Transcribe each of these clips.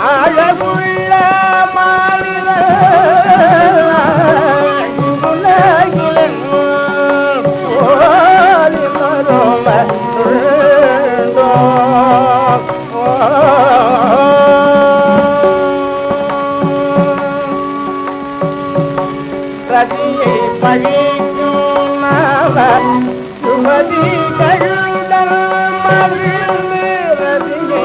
போர் அழகுள்ள மாழித ரதியை பழிக்கும் சுமதி ரதியை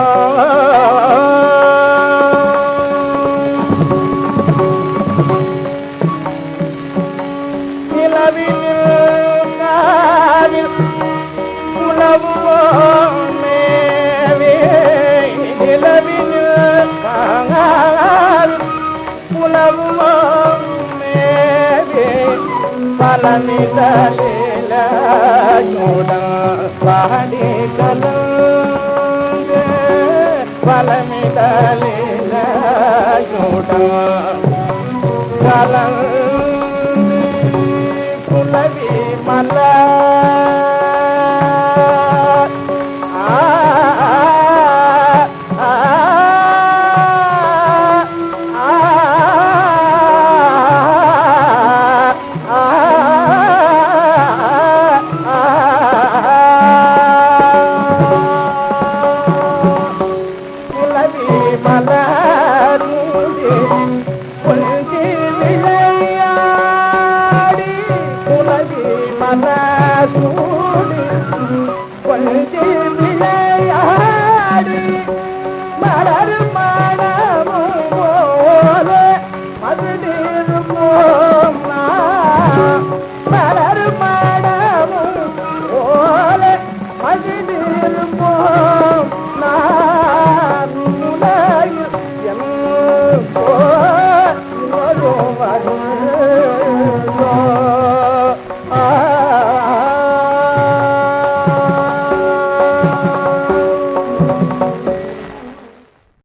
உலவுவோமேவே நிலவில் காங்கால் உலவுவோமேவே பலமிதலில கலந்து பலமிதலில கலந்து குலவி மலரூடி கொள்கி விளையாடி மலர் மனமும் போல மதுடிருப்போம் நாம். மலர் மனமும் போல மதுடிருப்போம் நாம் உலகில் எம் போல் ஒரு வருந்தோ. ஆ